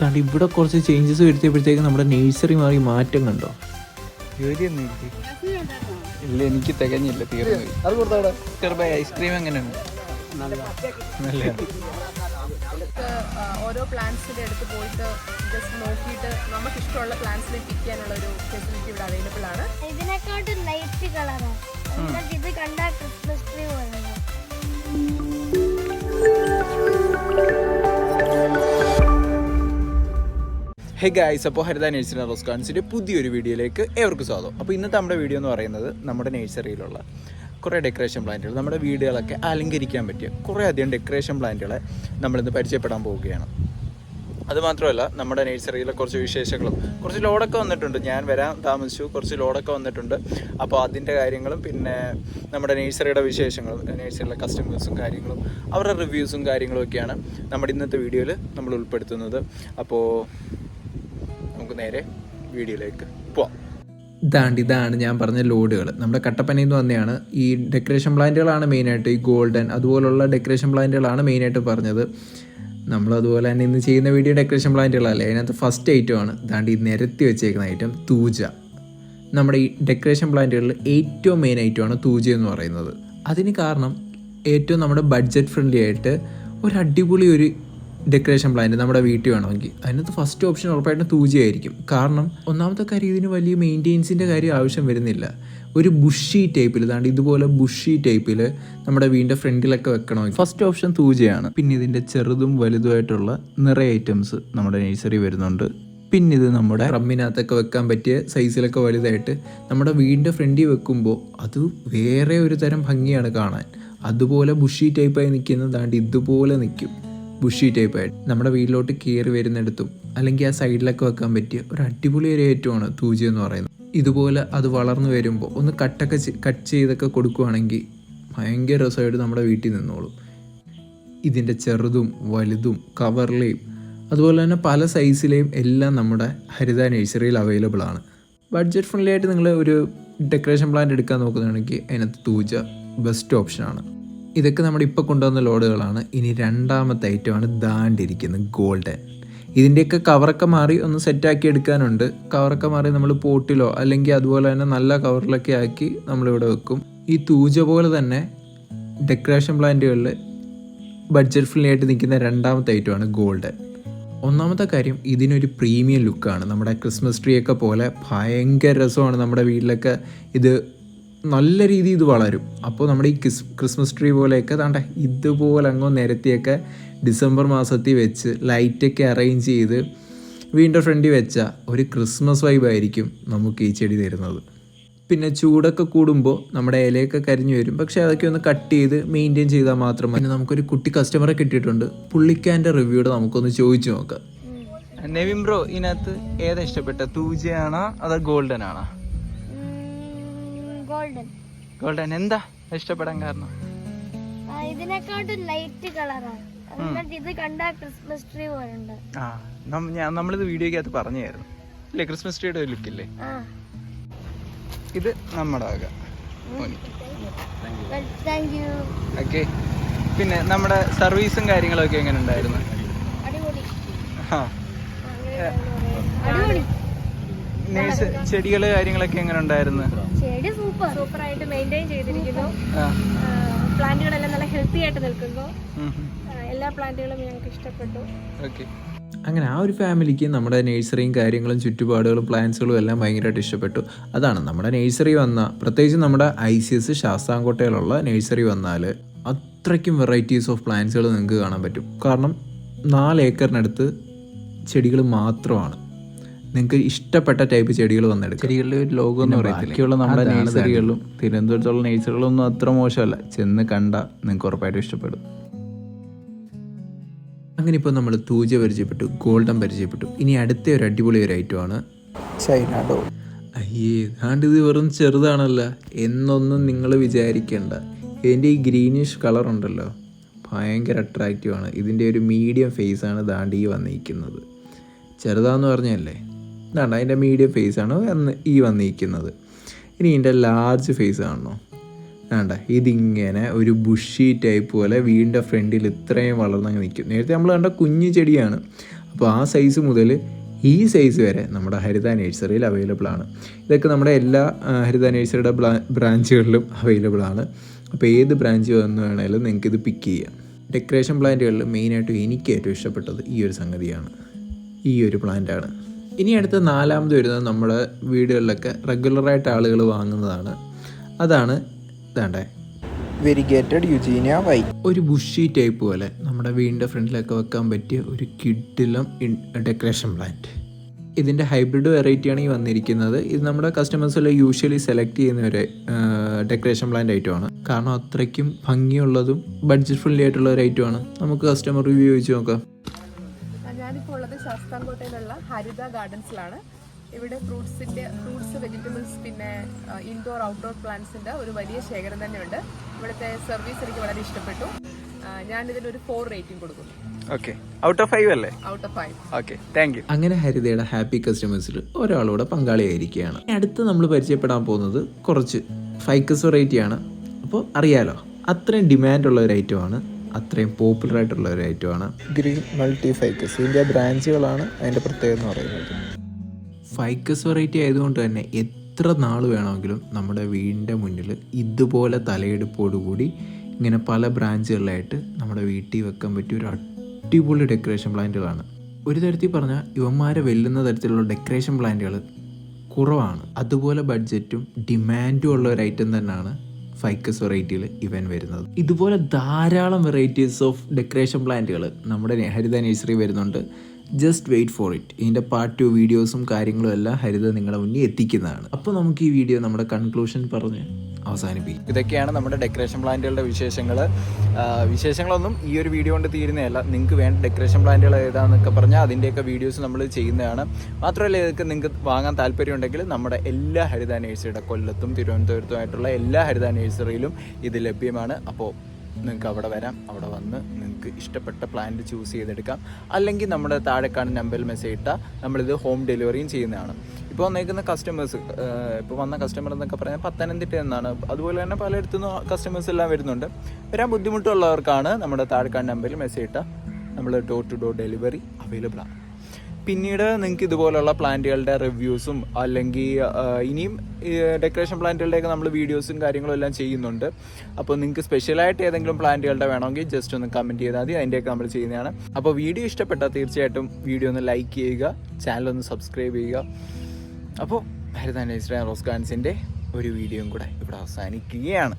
അതുകൊണ്ട് ഇവിടെ കുറച്ച് ചേഞ്ചസ് വരുത്തിയപ്പോഴത്തേക്ക് നമ്മുടെ നേഴ്സറി മാറി മാറ്റം കണ്ടോ? ജോലിയൊന്നും ഇല്ല? എനിക്ക് തികഞ്ഞില്ല തീർന്നു ചെറുപ്പം ഐസ്ക്രീം എങ്ങനെയാണ് ഓരോ പ്ലാന്റ്സിന്റെ അടുത്ത് പോയിട്ട് ജസ്റ്റ് നോക്കിയിട്ട് നമുക്ക് ഇഷ്ടമുള്ള പ്ലാന്റ്സിനെ പിക്ക് ചെയ്യാനുള്ള ഒരു ഫെസിലിറ്റി ഇവിടെ അവൈലബിൾ ആണ്. ഇതിനെക്കാട്ടും ലൈറ്റ് കളറാണ് ഇത് കണ്ടാൽ ക്രിസ്മസ് ട്രീ പോലെ ഹേ ഗായ്സ് അപ്പോൾ ഹരിത നേഴ്സറി റോസ്കാൻസിന്റെ പുതിയൊരു വീഡിയോയിലേക്ക് ഏവർക്കും സ്വാഗതം. അപ്പോൾ ഇന്നത്തെ നമ്മുടെ വീഡിയോ എന്ന് പറയുന്നത് നമ്മുടെ നേഴ്സറിയിലുള്ള കുറേ ഡെക്കറേഷൻ പ്ലാന്റുകൾ നമ്മുടെ വീടുകളൊക്കെ അലങ്കരിക്കാൻ പറ്റിയ കുറേ അധികം ഡെക്കറേഷൻ പ്ലാന്റുകളെ നമ്മളിന്ന് പരിചയപ്പെടാൻ പോവുകയാണ്. അതുമാത്രമല്ല നമ്മുടെ നേഴ്സറിയിലെ കുറച്ച് വിശേഷങ്ങളും കുറച്ച് ലോഡൊക്കെ വന്നിട്ടുണ്ട്. ഞാൻ വരാൻ താമസിച്ചു കുറച്ച് ലോഡൊക്കെ വന്നിട്ടുണ്ട്. അപ്പോൾ അതിന്റെ കാര്യങ്ങളും പിന്നെ നമ്മുടെ നേഴ്സറിയുടെ വിശേഷങ്ങളും നേഴ്സറിയിലെ കസ്റ്റമേഴ്സും കാര്യങ്ങളും അവരുടെ റിവ്യൂസും കാര്യങ്ങളും ഒക്കെയാണ് നമ്മുടെ ഇന്നത്തെ വീഡിയോയിൽ നമ്മൾ ഉൾപ്പെടുത്തുന്നത്. അപ്പോൾ നമുക്ക് നേരെ വീഡിയോയിലേക്ക് പോവാം. ഇതാണ്ട് ഇതാണ് ഞാൻ പറഞ്ഞ ലോഡുകൾ. നമ്മുടെ കട്ടപ്പനയിൽ നിന്ന് വന്നെയാണ് ഈ ഡെക്കറേഷൻ പ്ലാന്റുകളാണ് മെയിനായിട്ട് ഈ ഗോൾഡൻ അതുപോലുള്ള ഡെക്കറേഷൻ പ്ലാന്റുകളാണ് മെയിനായിട്ട് പറഞ്ഞത്. നമ്മൾ അതുപോലെ തന്നെ ഇന്ന് ചെയ്യുന്ന വീഡിയോ ഡെക്കറേഷൻ പ്ലാന്റുകളല്ലേ അതിനകത്ത് ഫസ്റ്റ് ഐറ്റമാണ് ഇതാണ്ട് ഈ നിരത്തി വെച്ചേക്കുന്ന ഐറ്റം തൂജ. നമ്മുടെ ഈ ഡെക്കറേഷൻ പ്ലാന്റുകളിൽ ഏറ്റവും മെയിൻ ഐറ്റമാണ് തൂജ എന്ന് പറയുന്നത്. അതിന് കാരണം ഏറ്റവും നമ്മുടെ ബഡ്ജറ്റ് ഫ്രണ്ട്ലി ആയിട്ട് ഒരു അടിപൊളി ഒരു ഡെക്കറേഷൻ പ്ലാന്റ് നമ്മുടെ വീട്ടിൽ വേണമെങ്കിൽ. അതിനകത്ത് ഫസ്റ്റ് ഓപ്ഷൻ ഉറപ്പായിട്ടും തൂജയായിരിക്കും കാരണം ഒന്നാമത്തെ കാര്യം ഇതിന് വലിയ മെയിന്റെയിൻസിന്റെ കാര്യം ആവശ്യം വരുന്നില്ല. ഒരു ബുഷി ടൈപ്പിൽ ഇതാണ്ട് ഇതുപോലെ ബുഷി ടൈപ്പിൽ നമ്മുടെ വീടിന്റെ ഫ്രണ്ടിലൊക്കെ വെക്കണമെങ്കിൽ. ഫസ്റ്റ് ഓപ്ഷൻ തൂജയാണ് പിന്നെ ഇതിന്റെ ചെറുതും വലുതുമായിട്ടുള്ള നിറയെ ഐറ്റംസ് നമ്മുടെ നഴ്സറി വരുന്നുണ്ട്. പിന്നെ ഇത് നമ്മുടെ റമ്മിനകത്തൊക്കെ വെക്കാൻ പറ്റിയ സൈസിലൊക്കെ വലുതായിട്ട് നമ്മുടെ വീടിന്റെ ഫ്രണ്ടിൽ വെക്കുമ്പോൾ അത് വേറെ ഒരു തരം ഭംഗിയാണ് കാണാൻ. അതുപോലെ ബുഷി ടൈപ്പായി നിൽക്കുന്നത് ദാണ്ട് ഇതുപോലെ നിൽക്കും. ബുഷി ടൈപ്പായിട്ട് നമ്മുടെ വീട്ടിലോട്ട് കയറി വരുന്നിടത്തും അല്ലെങ്കിൽ ആ സൈഡിലൊക്കെ വെക്കാൻ പറ്റിയ ഒരു അടിപൊളി ഒരു ഏറ്റവുമാണ് തൂജി എന്ന് പറയുന്നത്. ഇതുപോലെ അത് വളർന്നു വരുമ്പോൾ ഒന്ന് കട്ടൊക്കെ കട്ട് ചെയ്തൊക്കെ കൊടുക്കുവാണെങ്കിൽ ഭയങ്കര രസമായിട്ട് നമ്മുടെ വീട്ടിൽ നിന്നോളും. ഇതിന്റെ ചെറുതും വലുതും കവറിലെയും അതുപോലെ തന്നെ പല സൈസിലെയും എല്ലാം നമ്മുടെ ഹരിത നഴ്സറിയിൽ അവൈലബിൾ ആണ്. ബഡ്ജറ്റ് ഫ്രണ്ട്ലി ആയിട്ട് നിങ്ങൾ ഒരു ഡെക്കറേഷൻ പ്ലാന്റ് എടുക്കാൻ നോക്കുന്നതാണെങ്കിൽ അതിനകത്ത് തൂജ ബെസ്റ്റ് ഓപ്ഷനാണ് ഇതൊക്കെ നമ്മുടെ ഇപ്പോൾ കൊണ്ടുവന്ന ലോഡുകളാണ്. ഇനി രണ്ടാമത്തെ ഐറ്റമാണ് ദാണ്ടിരിക്കുന്നത് ഗോൾഡൻ ഇതിന്റെയൊക്കെ കവറൊക്കെ മാറി ഒന്ന് സെറ്റാക്കി എടുക്കാനുണ്ട്. കവറൊക്കെ മാറി നമ്മൾ പോട്ടിലോ അല്ലെങ്കിൽ അതുപോലെ തന്നെ നല്ല കവറിലൊക്കെ ആക്കി നമ്മളിവിടെ വെക്കും. ഈ തൂജ പോലെ തന്നെ ഡെക്കറേഷൻ പ്ലാന്റുകളിൽ ബഡ്ജറ്റ് ഫ്രീ ആയിട്ട് നിൽക്കുന്ന രണ്ടാമത്തെ ഐറ്റമാണ് ഗോൾഡൻ ഒന്നാമത്തെ കാര്യം ഇതിനൊരു പ്രീമിയം ലുക്കാണ് നമ്മുടെ ക്രിസ്മസ് ട്രീ ഒക്കെ പോലെ ഭയങ്കര രസമാണ് നമ്മുടെ വീട്ടിലൊക്കെ ഇത് നല്ല രീതിയിൽ ഇത് വളരും. അപ്പോൾ നമ്മുടെ ഈ ക്രിസ് ക്രിസ്മസ് ട്രീ പോലെയൊക്കെ താണ്ട ഇതുപോലെ അങ്ങോ നിരത്തിയൊക്കെ ഡിസംബർ മാസത്തിൽ വെച്ച് ലൈറ്റൊക്കെ അറേഞ്ച് ചെയ്ത് വീണ്ടും ഫ്രണ്ടിൽ വെച്ച ഒരു ക്രിസ്മസ് വൈബായിരിക്കും നമുക്ക് ഈ ചെടി തരുന്നത്. പിന്നെ ചൂടൊക്കെ കൂടുമ്പോൾ നമ്മുടെ ഇലയൊക്കെ കരിഞ്ഞു വരും. പക്ഷേ അതൊക്കെ ഒന്ന് കട്ട് ചെയ്ത് മെയിന്റെയിൻ ചെയ്താൽ മാത്രം പിന്നെ നമുക്കൊരു കുട്ടി കസ്റ്റമറെ കിട്ടിയിട്ടുണ്ട്. പുള്ളിക്കാന്റെ റിവ്യൂടെ നമുക്കൊന്ന് ചോദിച്ചു നോക്കാം. നെവിൻ ബ്രോ ഇതിനകത്ത് ഏതാ ഇഷ്ടപ്പെട്ട തൂജയാണോ അതോ ഗോൾഡൻ ആണോ ഗോൾഡൻ. ഗോൾഡൻ. എന്താ ഇഷ്ടപ്പെടാൻ കാരണം? ഇതിനെക്കാട്ടും ലൈറ്റ് കളറാണ് ഇത് കണ്ട ക്രിസ്മസ് ട്രീ പോലെ ഉണ്ട് ആ ഞാൻ നമ്മളിത് വീഡിയോക്കകത്ത് പറഞ്ഞായിരുന്നു. ഇല്ലേ ക്രിസ്മസ് ട്രീയുടെ ഒരു ലുക്കില്ലേ? ഇത് നമ്മുടെ ഓക്കെ പിന്നെ നമ്മുടെ സർവീസും കാര്യങ്ങളൊക്കെ എങ്ങനെ ഉണ്ടായിരുന്നു? ആ. അടിപൊളി. നേഴ്സ് ചെടികൾ കാര്യങ്ങളൊക്കെ എങ്ങനെ ഉണ്ടായിരുന്നു? ചെടി സൂപ്പർ സൂപ്പർ ആയിട്ട് മെയിന്റെയിൻ ചെയ്തിരിക്കുന്നു. പ്ലാന്റുകളെല്ലാം നല്ല ഹെൽത്തി ആയിട്ട് നിൽക്കുന്നു. എല്ലാ പ്ലാന്റുകളും ഞങ്ങൾക്ക് ഇഷ്ടപ്പെട്ടു. ഓക്കെ അങ്ങനെ ആ ഒരു ഫാമിലിക്ക് നമ്മുടെ നേഴ്സറിയും കാര്യങ്ങളും ചുറ്റുപാടുകളും പ്ലാന്റ്സുകളും എല്ലാം ഭയങ്കരമായിട്ട് ഇഷ്ടപ്പെട്ടു. അതാണ് നമ്മുടെ നേഴ്സറി വന്ന പ്രത്യേകിച്ച് നമ്മുടെ ഐ സി എസ് ശാസ്താംകോട്ടയിലുള്ള നേഴ്സറി വന്നാൽ അത്രയ്ക്കും വെറൈറ്റീസ് ഓഫ് പ്ലാന്റ്സുകൾ നിങ്ങൾക്ക് കാണാൻ പറ്റും. കാരണം നാല് ഏക്കറിനടുത്ത് ചെടികൾ മാത്രമാണ്. നിങ്ങൾക്ക് ഇഷ്ടപ്പെട്ട ടൈപ്പ് ചെടികൾ വന്നെടുക്കും. ചെടികളുടെ ഒരു ലോകം എന്ന് പറയത്തില്ല? നമ്മുടെ നേഴ്സറികളിലും തിരുവനന്തപുരത്തുള്ള നേഴ്സറികളൊന്നും അത്ര മോശമല്ല. ചെന്ന് കണ്ട നിങ്ങൾക്ക് ഉറപ്പായിട്ടും ഇഷ്ടപ്പെടും. അങ്ങനെ ഇപ്പോൾ നമ്മൾ തൂജ പരിചയപ്പെട്ടു ഗോൾഡൻ പരിചയപ്പെട്ടു. ഇനി അടുത്ത ഒരു അടിപൊളി ഒരു ഐറ്റമാണ് ചൈന ഡോ. അയ്യേ ഏതാണ്ട് ഇത് വെറും ചെറുതാണല്ലോ. എന്നൊന്നും നിങ്ങൾ വിചാരിക്കേണ്ട. ഇതിന്റെ ഈ ഗ്രീനിഷ് കളർ ഉണ്ടല്ലോ. ഭയങ്കര അട്രാക്റ്റീവ് ആണ്. ഇതിന്റെ ഒരു മീഡിയം ഫേസ് ആണ് ദാണ്ടി വന്നിരിക്കുന്നത്. ചെറുതാന്ന് പറഞ്ഞല്ലേ? ഇതാണ്ട് അതിന്റെ മീഡിയം ഫേസ് ആണ് ഈ വന്നിരിക്കുന്നത്. ഇനി ഇതിന്റെ ലാർജ് ഫേസ് കാണണോ? വേണ്ട ഇതിങ്ങനെ ഒരു ബുഷി ടൈപ്പ് പോലെ വീടിന്റെ ഫ്രണ്ടിൽ ഇത്രയും വളർന്നങ്ങ് നിൽക്കും. നേരത്തെ നമ്മൾ കണ്ട കുഞ്ഞു ചെടിയാണ്. അപ്പോൾ ആ സൈസ് മുതൽ ഈ സൈസ് വരെ നമ്മുടെ ഹരിത നേഴ്സറിയിൽ അവൈലബിൾ ആണ്. ഇതൊക്കെ നമ്മുടെ എല്ലാ ഹരിത നേഴ്സറിയുടെ ബ്രാഞ്ചുകളിലും അവൈലബിൾ ആണ്. അപ്പോൾ ഏത് ബ്രാഞ്ച് വന്ന് വേണമെങ്കിലും നിങ്ങൾക്ക് ഇത് പിക്ക് ചെയ്യാം. ഡെക്കറേഷൻ പ്ലാന്റുകളിൽ മെയിനായിട്ടും എനിക്ക് ഏറ്റവും ഇഷ്ടപ്പെട്ടത് ഈ ഒരു സംഗതിയാണ്. ഈ ഒരു പ്ലാന്റാണ് ഇനി അടുത്ത നാലാമത് വരുന്നത് നമ്മുടെ വീടുകളിലൊക്കെ റെഗുലറായിട്ട് ആളുകൾ വാങ്ങുന്നതാണ്. അതാണ് ഇതാണ്ടേ. വെരിഗേറ്റഡ് യുജീനിയ വൈ ഒരു ബുഷി ടൈപ്പ് പോലെ നമ്മുടെ വീടിന്റെ ഫ്രണ്ടിലൊക്കെ വെക്കാൻ പറ്റിയ ഒരു കിഡിലും ഡെക്കറേഷൻ പ്ലാന്റ് ഇതിന്റെ ഹൈബ്രിഡ് വെറൈറ്റിയാണ് ഈ വന്നിരിക്കുന്നത്. ഇത് നമ്മുടെ കസ്റ്റമേഴ്സിൽ യൂഷ്വലി സെലക്ട് ചെയ്യുന്ന ഒരു ഡെക്കറേഷൻ പ്ലാന്റ് ഐറ്റമാണ് കാരണം അത്രയ്ക്കും ഭംഗിയുള്ളതും ബഡ്ജറ്റ് ഫ്രണ്ട്ലി ആയിട്ടുള്ള ഒരു ഐറ്റമാണ് നമുക്ക് കസ്റ്റമർ റിവ്യൂ ചോദിച്ച് നോക്കാം. ശാസ്താംകോട്ടയിലുള്ള ഹരിത ഗാർഡൻസിലാണ് ഇവിടെ ഫ്രൂട്ട്സിന്റെ ഫ്രൂട്ട്സ് വെജിറ്റബിൾസ് പിന്നെ ഇൻഡോർ ഔട്ട്ഡോർ പ്ലാന്റ്സിന്റെ ഒരു വലിയ ശേഖരം തന്നെയുണ്ട്. ഇവിടുത്തെ സർവീസ് എനിക്ക് വളരെ ഇഷ്ടപ്പെട്ടു. ഞാനിതിനൊരു ഫോർ റേറ്റിംഗ് കൊടുക്കുന്നു. ഓക്കെ ഔട്ട് ഓഫ് ഫൈവ് അല്ലേ? Out of five okay thank you അങ്ങനെ ഹരിതയുടെ ഹാപ്പി കസ്റ്റമേഴ്സിൽ ഒരാളോടെ പങ്കാളിയായിരിക്കുകയാണ്. ഇനി അടുത്ത് നമ്മൾ പരിചയപ്പെടാൻ പോകുന്നത് കുറച്ച് ഫൈക്കസ് വെറൈറ്റിയാണ് അപ്പോൾ അറിയാലോ അത്രയും ഡിമാൻഡുള്ള ഒരു ഐറ്റമാണ് അത്രയും പോപ്പുലർ ആയിട്ടുള്ള ഒരു ഐറ്റമാണ് ഗ്രീൻ മൾട്ടി ഫൈക്കസ് ഇതിന്റെ ബ്രാഞ്ചുകളാണ് അതിന്റെ പ്രത്യേകത എന്ന് പറയുന്നത്. ഫൈക്കസ് വെറൈറ്റി ആയതുകൊണ്ട് തന്നെ എത്ര നാൾ വേണമെങ്കിലും നമ്മുടെ വീടിന്റെ മുന്നിൽ ഇതുപോലെ തലയെടുപ്പോടുകൂടി ഇങ്ങനെ പല ബ്രാഞ്ചുകളിലായിട്ട് നമ്മുടെ വീട്ടിൽ വെക്കാൻ പറ്റിയ ഒരു അടിപൊളി ഡെക്കറേഷൻ പ്ലാന്റുകളാണ് ഒരു തരത്തിൽ പറഞ്ഞാൽ ഇവന്മാരെ വെല്ലുന്ന തരത്തിലുള്ള ഡെക്കറേഷൻ പ്ലാന്റുകൾ കുറവാണ്. അതുപോലെ ബഡ്ജറ്റും ഡിമാൻഡും ഉള്ള ഒരു ഐറ്റം തന്നെയാണ് ഫൈക്കസ് വെറൈറ്റിയിൽ ഇവൻ വരുന്നത്. ഇതുപോലെ ധാരാളം വെറൈറ്റീസ് ഓഫ് ഡെക്കറേഷൻ പ്ലാന്റുകൾ നമ്മുടെ ഹരിത നേഴ്സറി വരുന്നുണ്ട്. ജസ്റ്റ് വെയിറ്റ് ഫോർ ഇറ്റ് ഇതിന്റെ പാർട്ട് ടു വീഡിയോസും കാര്യങ്ങളും എല്ലാം ഹരിത നിങ്ങളുടെ മുന്നിൽ എത്തിക്കുന്നതാണ്. അപ്പോൾ നമുക്ക് ഈ വീഡിയോ നമ്മുടെ കൺക്ലൂഷൻ പറഞ്ഞ് അവസാനിപ്പിക്കും. ഇതൊക്കെയാണ് നമ്മുടെ ഡെക്കറേഷൻ പ്ലാന്റുകളുടെ വിശേഷങ്ങൾ വിശേഷങ്ങളൊന്നും ഈ ഒരു വീഡിയോ കൊണ്ട് തീരുന്നതല്ല. നിങ്ങൾക്ക് വേണ്ട ഡെക്കറേഷൻ പ്ലാന്റുകൾ ഏതാണെന്നൊക്കെ പറഞ്ഞാൽ അതിന്റെയൊക്കെ വീഡിയോസ് നമ്മൾ ചെയ്യുന്നതാണ്. മാത്രമല്ല ഇതൊക്കെ നിങ്ങൾക്ക് വാങ്ങാൻ താല്പര്യമുണ്ടെങ്കിൽ നമ്മുടെ എല്ലാ ഹരിത നേഴ്സറിയുടെ കൊല്ലത്തും തിരുവനന്തപുരത്തുമായിട്ടുള്ള എല്ലാ ഹരിത നേഴ്സറിയിലും ഇത് ലഭ്യമാണ്. അപ്പോൾ നിങ്ങൾക്ക് അവിടെ വരാം. അവിടെ വന്ന് നിങ്ങൾക്ക് ഇഷ്ടപ്പെട്ട പ്ലാന്റ് ചൂസ് ചെയ്തെടുക്കാം. അല്ലെങ്കിൽ നമ്മുടെ താഴെക്കാണ് നമ്പറിൽ മെസ്സേജ് ഇട്ടാൽ നമ്മളിത് ഹോം ഡെലിവറിയും ചെയ്യുന്നതാണ്. ഇപ്പോൾ വന്നേക്കുന്ന കസ്റ്റമേഴ്സ് ഇപ്പോൾ വന്ന കസ്റ്റമർ എന്നൊക്കെ പറഞ്ഞാൽ പത്തനംതിട്ട എന്നാണ്. അതുപോലെ തന്നെ പലയിടത്തു നിന്നും കസ്റ്റമേഴ്സ് എല്ലാം വരുന്നുണ്ട്. വരാൻ ബുദ്ധിമുട്ടുള്ളവർക്കാണ് നമ്മുടെ താഴെക്കാണ് നമ്പറിൽ മെസ്സേജ് ഇട്ടാൽ നമ്മൾ door to door delivery available ആണ്. പിന്നീട് നിങ്ങൾക്ക് ഇതുപോലുള്ള പ്ലാന്റുകളുടെ റിവ്യൂസും അല്ലെങ്കിൽ ഇനിയും ഡെക്കറേഷൻ പ്ലാന്റുകളുടെയൊക്കെ നമ്മൾ വീഡിയോസും കാര്യങ്ങളും എല്ലാം ചെയ്യുന്നുണ്ട്. അപ്പോൾ നിങ്ങൾക്ക് സ്പെഷ്യലായിട്ട് ഏതെങ്കിലും പ്ലാന്റുകളുടെ വേണമെങ്കിൽ ജസ്റ്റ് ഒന്ന് കമന്റ് ചെയ്താൽ മതി. അതിന്റെയൊക്കെ നമ്മൾ ചെയ്യുന്നതാണ്. അപ്പോൾ വീഡിയോ ഇഷ്ടപ്പെട്ടാൽ തീർച്ചയായിട്ടും വീഡിയോ ഒന്ന് ലൈക്ക് ചെയ്യുക ചാനൽ ഒന്ന് സബ്സ്ക്രൈബ് ചെയ്യുക. അപ്പോൾ ഹരിതാൻ റോസ് ഗാൻസിന്റെ ഒരു വീഡിയോയും കൂടെ ഇവിടെ അവസാനിക്കുകയാണ്.